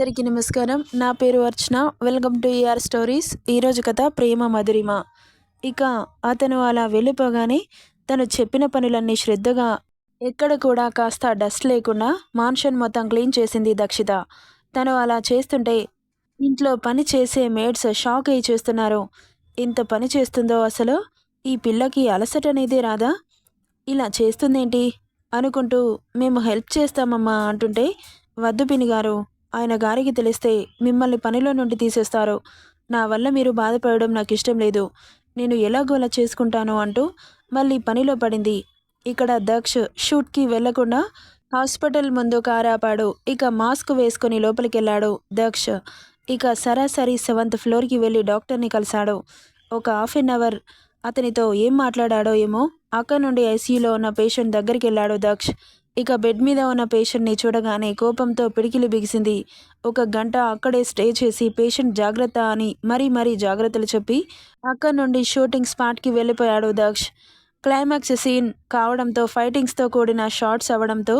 అందరికీ నమస్కారం. నా పేరు Archana. Welcome to AR stories ఈరోజు కథ ప్రేమ మధురిమ. ఇక అతను అలా వెళ్ళిపోగానే తను చెప్పిన పనులన్నీ శ్రద్ధగా ఎక్కడ కూడా కాస్త డస్ట్ లేకుండా మాన్షన్ మొత్తం క్లీన్ చేసింది దక్షిత. తను అలా చేస్తుంటే ఇంట్లో పని చేసే మేడ్స్ షాక్ అయి చూస్తున్నారు. ఇంత పని చేస్తుందో అసలు? ఈ పిల్లకి అలసట అనేది రాదా? ఇలా చేస్తుందేంటి? అనుకుంటూ మేము హెల్ప్ చేస్తామమ్మా అంటుంటే వద్దు పిని గారు ఆయన గారికి తెలిస్తే మిమ్మల్ని పనిలో నుండి తీసేస్తారు. నా వల్ల మీరు బాధపడడం నాకు ఇష్టం లేదు. నేను ఎలాగోలా చేసుకుంటాను అంటూ మళ్ళీ పనిలో పడింది. ఇక్కడ దక్ష్ షూట్కి వెళ్ళకుండా హాస్పిటల్ ముందు కారాపాడు. ఇక మాస్క్ వేసుకొని లోపలికి వెళ్ళాడు దక్ష్. ఇక సరాసరి సెవెంత్ ఫ్లోర్కి వెళ్ళి డాక్టర్ని కలిశాడు. ఒక హాఫ్ అన్ అవర్ అతనితో ఏం మాట్లాడాడో ఏమో అక్కడ నుండి ఐసీయూలో ఉన్న పేషెంట్ దగ్గరికి వెళ్ళాడు దక్ష్. ఇక బెడ్ మీద ఉన్న పేషెంట్ని చూడగానే కోపంతో పిడికిలి బిగిసింది. ఒక గంట అక్కడే స్టే చేసి పేషెంట్ జాగ్రత్త అని మరీ మరీ జాగ్రత్తలు చెప్పి అక్కడి నుండి షూటింగ్ స్పాట్కి వెళ్ళిపోయాడు దక్ష్. క్లైమాక్స్ సీన్ కావడంతో ఫైటింగ్స్తో కూడిన షార్ట్స్ అవ్వడంతో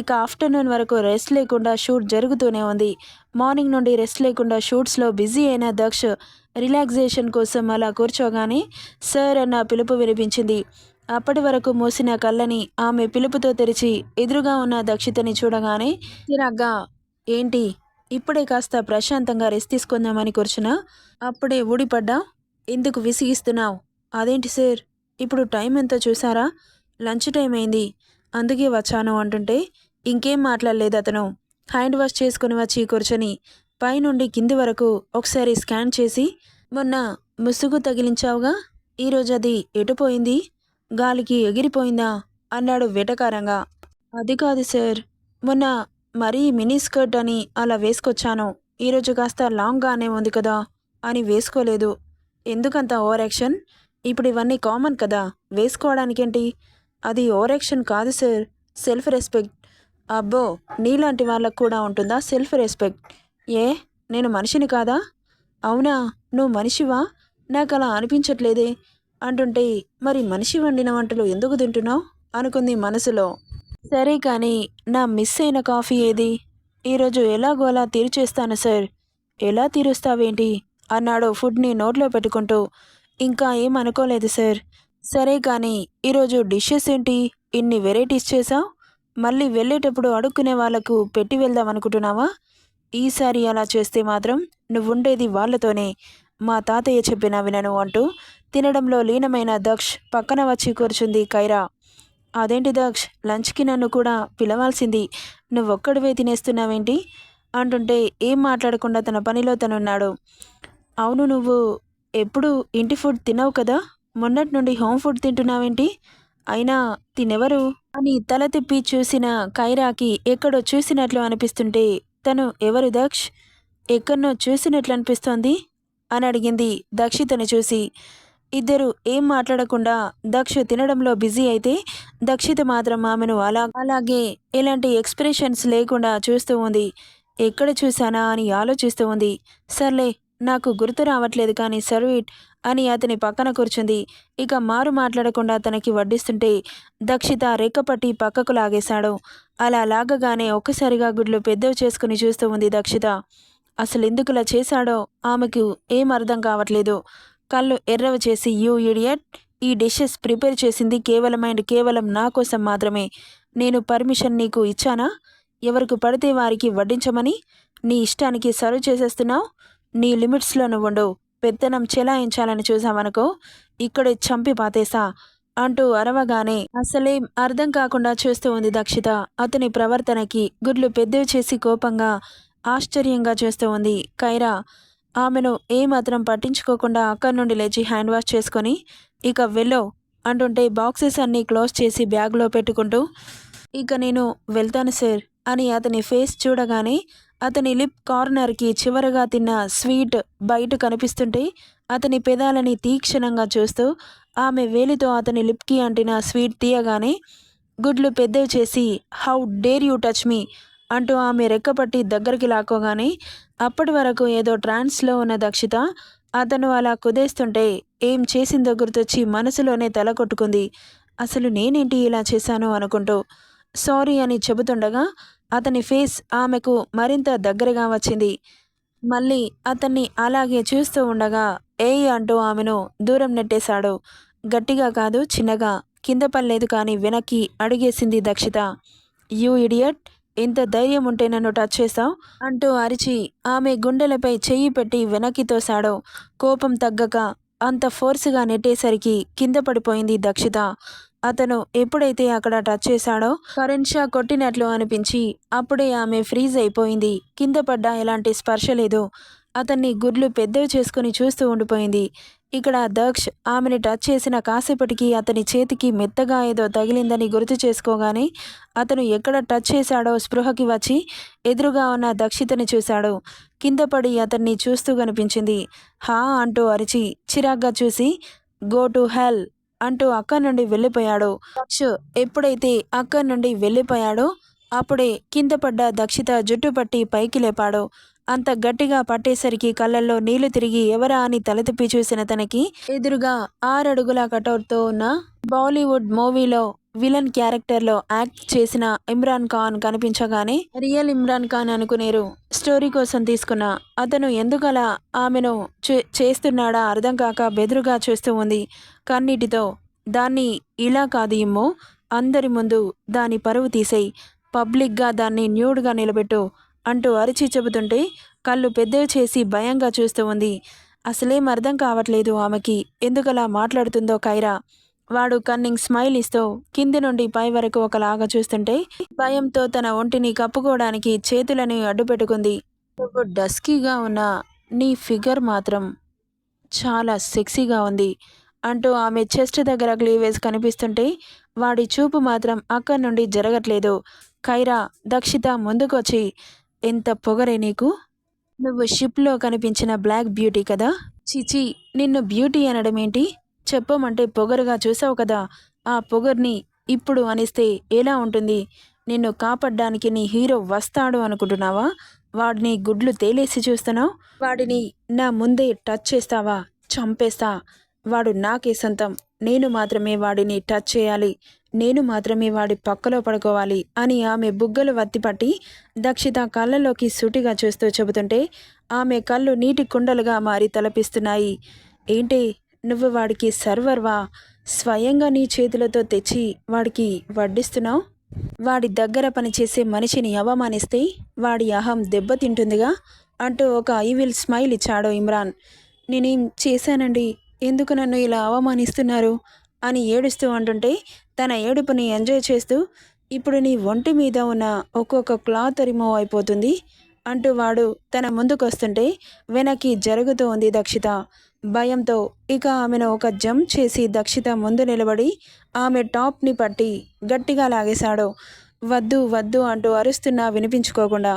ఇక ఆఫ్టర్నూన్ వరకు రెస్ట్ లేకుండా షూట్ జరుగుతూనే ఉంది. మార్నింగ్ నుండి రెస్ట్ లేకుండా షూట్స్లో బిజీ అయిన దక్ష్ రిలాక్సేషన్ కోసం అలా కూర్చోగానే సార్ అన్న పిలుపు వినిపించింది. అప్పటి వరకు మూసిన కళ్ళని ఆమె పిలుపుతో తెరిచి ఎదురుగా ఉన్న దక్షితని చూడగానే చిరాగ్గా ఏంటి? ఇప్పుడే కాస్త ప్రశాంతంగా రెస్ట్ తీసుకుందామని కూర్చున్నా. అప్పుడే ఊడిపడ్డా. ఎందుకు విసిగిస్తున్నావు? అదేంటి సార్? ఇప్పుడు టైం ఎంతో చూసారా? లంచ్ టైం అయింది. అందుకే వచ్చాను అంటుంటే ఇంకేం మాట్లాడలేదు అతను. హ్యాండ్ వాష్ చేసుకుని వచ్చి కూర్చొని పైనుండి కింది వరకు ఒకసారి స్కాన్ చేసి మొన్న ముసుగు తగిలించావుగా? ఈరోజు అది ఎటుపోయింది గాలికి ఎగిరిపోయిందా? అన్నాడు వెటకారంగా. అది కాదు సార్. మొన్న మరీ మినీ స్కర్ట్ అని అలా వేసుకొచ్చాను. ఈరోజు కాస్త లాంగ్గానే ఉంది కదా అని వేసుకోలేదు. ఎందుకంత ఓవర్ యాక్షన్? ఇప్పుడు ఇవన్నీ కామన్ కదా. వేసుకోవడానికేంటి? అది ఓవర్ యాక్షన్ కాదు సార్. Self respect. అబ్బో! నీలాంటి వాళ్ళకు కూడా ఉంటుందా సెల్ఫ్ రెస్పెక్ట్? ఏ? నేను మనిషిని కాదా? అవునా? నువ్వు మనిషివా? నాకు అలా అనిపించట్లేదే. అంటుంటే మరి మనిషి వండిన వంటలు ఎందుకు తింటున్నావు? అనుకుంది మనసులో. సరే కానీ నా మిస్ అయిన కాఫీ ఏది? ఈరోజు ఎలాగో అలా తీర్చేస్తాను సార్. ఎలా తీరుస్తావేంటి? అన్నాడు ఫుడ్ని నోట్లో పెట్టుకుంటూ. ఇంకా ఏం అనుకోలేదు సార్. సరే కానీ ఈరోజు డిషెస్ ఏంటి? ఇన్ని వెరైటీస్ చేసావు మళ్ళీ వెళ్ళేటప్పుడు అడుక్కునే వాళ్ళకు పెట్టి వెళ్దాం అనుకుంటున్నావా? ఈసారి అలా చేస్తే మాత్రం నువ్వుండేది వాళ్ళతోనే. మా తాతయ్య చెప్పిన వినను అంటూ తినడంలో లీనమైన దక్ష్ పక్కన వచ్చి కూర్చుంది కైరా. అదేంటి దక్ష్ లంచ్కి నన్ను కూడా పిలవాల్సింది? నువ్వొక్కడివే తినేస్తున్నావేంటి? అంటుంటే ఏం మాట్లాడకుండా తన పనిలో తనున్నాడు. అవును నువ్వు ఎప్పుడు ఇంటి ఫుడ్ తినవు కదా? మొన్నటి నుండి హోమ్ ఫుడ్ తింటున్నావేంటి? అయినా తినెవరు? అని తల తిప్పి చూసిన కైరాకి ఎక్కడో చూసినట్లు అనిపిస్తుంటే తను ఎవరు దక్ష్? ఎక్కడనో చూసినట్లు అనిపిస్తోంది అని అడిగింది దక్షితని చూసి. ఇద్దరు ఏం మాట్లాడకుండా దక్ష తినడంలో బిజీ అయితే దక్షిత మాత్రం ఆమెను అలా అలాగే ఎలాంటి ఎక్స్ప్రెషన్స్ లేకుండా చూస్తూ ఉంది. ఎక్కడ చూసానా అని ఆలోచిస్తూ ఉంది. సర్లే నాకు గుర్తు రావట్లేదు కానీ సర్వీట్ అని అతని పక్కన కూర్చుంది. ఇక మారు మాట్లాడకుండా తనకి వడ్డిస్తుంటే దక్షిత రెక్కపట్టి పక్కకు లాగేశాడు. అలా లాగగానే ఒక్కసారిగా గుడ్లు పెద్దవి చేసుకుని చూస్తూ ఉంది దక్షిత. అసలు ఎందుకులా చేశాడో ఆమెకు ఏం అర్థం కావట్లేదు. కళ్ళు ఎర్రవ చేసి యూ ఇడియట్ ఈ డిషెస్ ప్రిపేర్ చేసింది కేవలం అండ్ కేవలం నా కోసం మాత్రమే. నేను పర్మిషన్ నీకు ఇచ్చానా? ఎవరికి పడితే వారికి వడ్డించమని? నీ ఇష్టానికి సర్వ్ చేసేస్తున్నావు? నీ లిమిట్స్లో నువ్వు పెత్తనం చెలాయించాలని చూసావనుకో ఇక్కడే చంపి పాతేసా అంటూ అరవగానే అసలేం అర్థం కాకుండా చూస్తూ ఉంది దక్షిత. అతని ప్రవర్తనకి గుడ్లు పెద్దవి చేసి కోపంగా ఆశ్చర్యంగా చేస్తూ ఉంది. కైరా ఆమెను ఏమాత్రం పట్టించుకోకుండా అక్కడి నుండి లేచి హ్యాండ్ వాష్ చేసుకొని ఇక వెళ్ళో అంటుంటే బాక్సెస్ అన్నీ క్లోజ్ చేసి బ్యాగ్లో పెట్టుకుంటూ ఇక నేను వెళ్తాను సార్ అని అతని ఫేస్ చూడగానే అతని లిప్ కార్నర్కి చివరగా తిన్న స్వీట్ బయట కనిపిస్తుంటే అతని పెదాలని తీక్షణంగా చూస్తూ ఆమె వేలితో అతని లిప్కి అంటిన స్వీట్ తీయగానే గుడ్లు పెద్దవి చేసి how dare you touch me? అంటూ ఆమె రెక్కపట్టి దగ్గరికి లాక్కోగానే అప్పటి వరకు ఏదో ట్రాన్స్లో ఉన్న దక్షిత అతను అలా కుదేస్తుంటే ఏం చేసిందో గుర్తొచ్చి మనసులోనే తల కొట్టుకుంది. అసలు నేనేంటి ఇలా చేశాను అనుకుంటూ సారీ అని చెబుతుండగా అతని ఫేస్ ఆమెకు మరింత దగ్గరగా వచ్చింది. మళ్ళీ అతన్ని అలాగే చూస్తూ ఉండగా ఏయ్ అంటూ ఆమెను దూరం నెట్టేశాడు. గట్టిగా కాదు చిన్నగా కింద పడలేదు కానీ వెనక్కి అడిగేసింది దక్షిత. యూ ఇడియట్ ఎంత ధైర్యం ఉంటే నన్ను టచ్ చేస్తావు అంటూ అరిచి ఆమె గుండెలపై చెయ్యి పెట్టి వెనక్కి తోశాడు కోపం తగ్గక అంత ఫోర్స్గా నెట్టేసరికి కింద పడిపోయింది దక్షిత. అతను ఎప్పుడైతే అక్కడ టచ్ చేశాడో కరెంట్ షా కొట్టినట్లు అనిపించి అప్పుడే ఆమె ఫ్రీజ్ అయిపోయింది. కింద పడ్డ ఎలాంటి స్పర్శ లేదు. అతన్ని గుడ్లు పెద్దవి చేసుకుని చూస్తూ ఉండిపోయింది. ఇక్కడ దక్ష్ ఆమెని టచ్ చేసిన కాసేపటికి అతని చేతికి మెత్తగా ఏదో తగిలిందని గుర్తు చేసుకోగానే అతను ఎక్కడ టచ్ చేశాడో స్పృహకి వచ్చి ఎదురుగా ఉన్న దక్షితని చూశాడు. కింద పడి అతన్ని చూస్తూ కనిపించింది. హా అంటూ అరిచి చిరాగ్గా చూసి గో టు హెల్ అంటూ అక్కడి నుండి వెళ్ళిపోయాడు. షో ఎప్పుడైతే అక్కడి నుండి వెళ్ళిపోయాడో అప్పుడే కింద పడ్డ దక్షిత జుట్టు పట్టి పైకి లేపాడు. అంత గట్టిగా పట్టేసరికి కళ్ళల్లో నీళ్ళు తిరిగి ఎవరా అని తలతిప్పి చూసిన తనకి ఎదురుగా ఆరడుగుల కటౌట్తో ఉన్న బాలీవుడ్ మూవీలో విలన్ క్యారెక్టర్లో యాక్ట్ చేసిన ఇమ్రాన్ ఖాన్ కనిపించగానే రియల్ ఇమ్రాన్ ఖాన్ అనుకునేరు. స్టోరీ కోసం తీసుకున్న అతను ఎందుకలా ఆమెను చేస్తున్నాడా అర్థం కాక బెదురుగా చూస్తూ ఉంది. కన్నీటితో దాన్ని ఇలా కాదు అందరి ముందు దాని పరువు తీసేయి. పబ్లిక్గా దాన్ని న్యూడ్గా నిలబెట్టు. అంటూ అరిచి చెబుతుంటే కళ్ళు పెద్దవి చేసి భయంగా చూస్తూ ఉంది. అసలేం అర్థం కావట్లేదు ఆమెకి. ఎందుకలా మాట్లాడుతుందో కైరా. వాడు కన్నింగ్ స్మైల్ ఇస్తూ కింది నుండి పై వరకు ఒకలాగా చూస్తుంటే భయంతో తన ఒంటిని కప్పుకోవడానికి చేతులని అడ్డుపెట్టుకుంది. నువ్వు డస్కీగా ఉన్న నీ ఫిగర్ మాత్రం చాలా సెక్సీగా ఉంది అంటూ ఆమె చెస్ట్ దగ్గర క్లీవేజ్ కనిపిస్తుంటే వాడి చూపు మాత్రం అక్కడి నుండి జరగట్లేదు. కైరా దక్షిత ముందుకొచ్చి ఎంత పొగరే నీకు? నువ్వు షిప్లో కనిపించిన బ్లాక్ బ్యూటీ కదా? చిచి నిన్ను బ్యూటీ అనడం ఏంటి చెప్పమంటే పొగరుగా చూసావు కదా. ఆ పొగర్ని ఇప్పుడు అనిస్తే ఎలా ఉంటుంది? నిన్ను కాపాడ్డానికి నీ హీరో వస్తాడు అనుకుంటున్నావా? వాడిని గుడ్లు తేలేసి చూస్తున్నావు? వాడిని నా ముందే టచ్ చేస్తావా? చంపేస్తా. వాడు నాకే సొంతం. నేను మాత్రమే వాడిని టచ్ చేయాలి. నేను మాత్రమే వాడి పక్కలో పడుకోవాలి అని ఆమె బుగ్గలు వత్తిపట్టి దక్షిత కళ్ళలోకి సూటిగా చూస్తూ చెబుతుంటే ఆమె కళ్ళు నీటి కుండలుగా మారి తలపిస్తున్నాయి. ఏంటి నువ్వు వాడికి సర్వర్వా స్వయంగా నీ చేతులతో తెచ్చి వాడికి వడ్డిస్తున్నావు? వాడి దగ్గర పనిచేసే మనిషిని అవమానిస్తే వాడి అహం దెబ్బతింటుందిగా? అంటూ ఒక ఐవిల్ స్మైల్ ఇచ్చాడు ఇమ్రాన్. నేనేం చేశానండి? ఎందుకు నన్ను ఇలా అవమానిస్తున్నారు? అని ఏడుస్తూ అంటుంటే తన ఏడుపుని ఎంజాయ్ చేస్తూ ఇప్పుడు నీ ఒంటి మీద ఉన్న ఒక్కొక్క క్లాత్ రిమూవ్ అయిపోతుంది అంటూ వాడు తన ముందుకొస్తుంటే వెనక్కి జరుగుతూ ఉంది దక్షిత. భయంతో ఇక ఆమెను ఒక జంప్ చేసి దక్షిత ముందు నిలబడి ఆమె టాప్ని పట్టి గట్టిగా లాగేశాడు. వద్దు వద్దు అంటూ అరుస్తున్నా వినిపించుకోకుండా.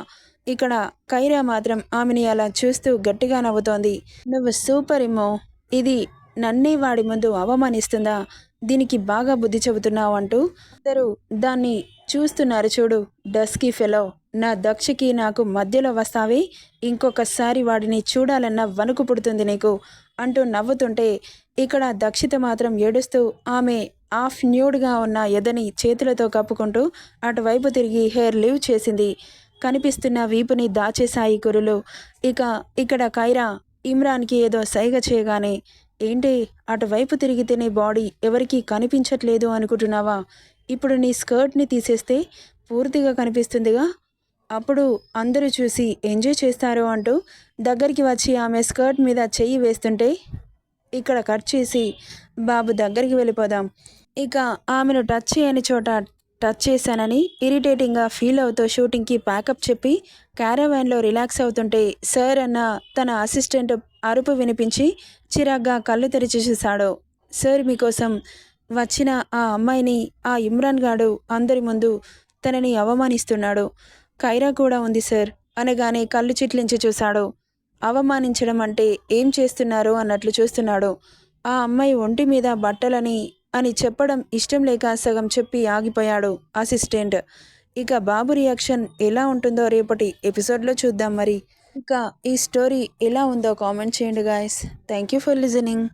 ఇక్కడ కైరా మాత్రం ఆమెని అలా చూస్తూ గట్టిగా నవ్వుతోంది. నువ్వు సూపర్ ఇమ్మో! ఇది నన్నే వాడి ముందు అవమానిస్తుందా? దీనికి బాగా బుద్ధి చెబుతున్నావు అంటూ అందరూ దాన్ని చూస్తున్నారు చూడు డస్కీ ఫెలో. నా దక్షకి నాకు మధ్యలో వస్తావే ఇంకొకసారి వాడిని చూడాలన్న వణుకు పుడుతుంది నీకు అంటూ నవ్వుతుంటే ఇక్కడ దక్షిత మాత్రం ఏడుస్తూ ఆమె ఆఫ్ న్యూడ్గా ఉన్న ఎదని చేతులతో కప్పుకుంటూ అటువైపు తిరిగి హెయిర్ లీవ్ చేసింది. కనిపిస్తున్న వీపుని దాచేశాయి కురులు. ఇక ఇక్కడ కైరా ఇమ్రాన్కి ఏదో సైగ చేయగానే ఏంటి అటువైపు తిరిగితే నీ బాడీ ఎవరికీ కనిపించట్లేదు అనుకుంటున్నావా? ఇప్పుడు నీ స్కర్ట్ని తీసేస్తే పూర్తిగా కనిపిస్తుందిగా. అప్పుడు అందరూ చూసి ఎంజాయ్ చేస్తారు అంటూ దగ్గరికి వచ్చి ఆమె స్కర్ట్ మీద చెయ్యి వేస్తుంటే ఇక్కడ కట్ చేసి బాబు దగ్గరికి వెళ్ళిపోదాం. ఇక ఆమెను టచ్ చేయని చోట టచ్ చేశానని ఇరిటేటింగ్గా ఫీల్ అవుతూ షూటింగ్కి ప్యాకప్ చెప్పి క్యారవాన్లో రిలాక్స్ అవుతుంటే సార్ అన్న తన అసిస్టెంట్ అరుపు వినిపించి చిరాగ్గా కళ్ళు తెరిచి చూశాడు. సార్ మీకోసం వచ్చిన ఆ అమ్మాయిని ఆ ఇమ్రాన్ గాడు అందరి ముందు తనని అవమానిస్తున్నాడు. కైరా కూడా ఉంది సార్ అనగానే కళ్ళు చిట్లించి చూశాడు. అవమానించడం అంటే ఏం చేస్తున్నారు అన్నట్లు చూస్తున్నాడు. ఆ అమ్మాయి ఒంటి మీద బట్టలని అని చెప్పడం ఇష్టం లేక సగం చెప్పి ఆగిపోయాడు అసిస్టెంట్. ఇక బాబు రియాక్షన్ ఎలా ఉంటుందో రేపటి ఎపిసోడ్లో చూద్దాం మరి. ఇంకా ఈ స్టోరీ ఎలా ఉందో కామెంట్ చేయండి guys thank you for listening